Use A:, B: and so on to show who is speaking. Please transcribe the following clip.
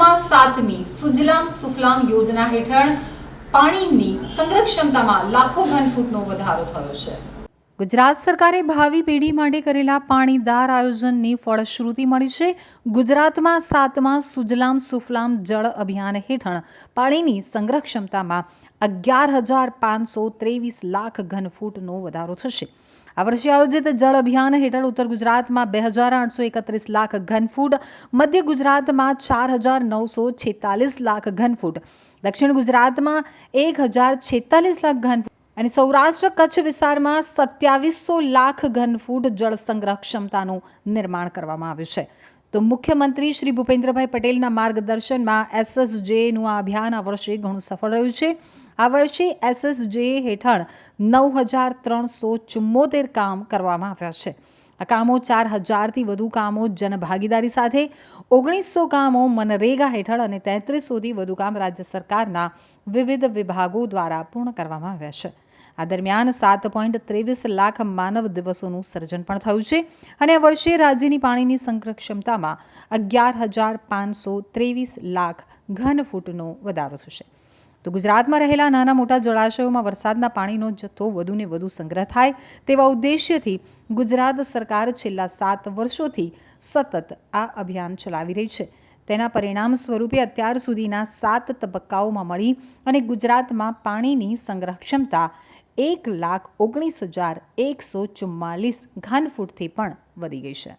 A: સાતમી સુજલામ સુફલામ યોજના હેઠળ પાણીની સંગ્રહ ક્ષમતામાં લાખો ઘન ફૂટનો વધારો થયો છે. ગુજરાત સરકારે ભાવિ પેઢી માટે કરેલા પાણીદાર આયોજનની ફળશ્રુતિ મળી છે. ગુજરાતમાં સાતમા સુજલામ સુફલામ જળ અભિયાન હેઠળ પાણીની સંગ્રહ ક્ષમતામાં અગિયાર હજાર પાંચસો ત્રેવીસ લાખ ઘન ફૂટનો વધારો થશે. આ વર્ષે આયોજિત જળ અભિયાન હેઠળ ઉત્તર ગુજરાતમાં બે હજાર આઠસો એકત્રીસ લાખ ઘન ફૂટ મધ્ય ગુજરાતમાં ચાર હજાર નવસો છેતાલીસ લાખ ઘન ફૂટ દક્ષિણ ગુજરાતમાં એક હજાર છેતાલીસ લાખ ઘન ફૂટ અને સૌરાષ્ટ્ર કચ્છ વિસ્તારમાં સત્યાવીસો લાખ ઘન ફૂટ જળ સંગ્રહ ક્ષમતાનું નિર્માણ કરવામાં આવ્યું છે. તો મુખ્યમંત્રી શ્રી ભૂપેન્દ્રભાઈ પટેલના માર્ગદર્શનમાં એસએસજેનું આ અભિયાન આ વર્ષે ઘણું સફળ રહ્યું છે. આ વર્ષે એસએસજે હેઠળ નવ હજાર ત્રણસો ચુમ્મોતેર કામ કરવામાં આવ્યા છે. આ કામો ચાર હજારથી વધુ કામો જનભાગીદારી સાથે, ઓગણીસો કામો મનરેગા હેઠળ અને તેત્રીસોથી વધુ કામ રાજ્ય સરકારના વિવિધ વિભાગો દ્વારા પૂર્ણ કરવામાં આવ્યા છે. આ દરમિયાન સાત પોઈન્ટ ત્રેવીસ લાખ માનવ દિવસોનું સર્જન પણ થયું છે અને આ વર્ષે રાજ્યની પાણીની સંગ્રહ ક્ષમતામાં અગિયાર હજાર પાંચસો ત્રેવીસ લાખ ઘન ફૂટનો વધારો થશે. તો ગુજરાતમાં રહેલા નાના મોટા જળાશયોમાં વરસાદના પાણીનો જથ્થો વધુને વધુ સંગ્રહ થાય તેવા ઉદ્દેશ્યથી ગુજરાત સરકાર છેલ્લા સાત વર્ષોથી સતત આ અભિયાન ચલાવી રહી છે. તેના પરિણામ સ્વરૂપે અત્યાર સુધીના સાત તબક્કાઓમાં મળી અને ગુજરાતમાં પાણીની સંગ્રહ ક્ષમતા એક લાખ ઓગણીસ હજાર એકસો ચુમ્માલીસ ઘન ફૂટથી પણ વધી ગઈ છે.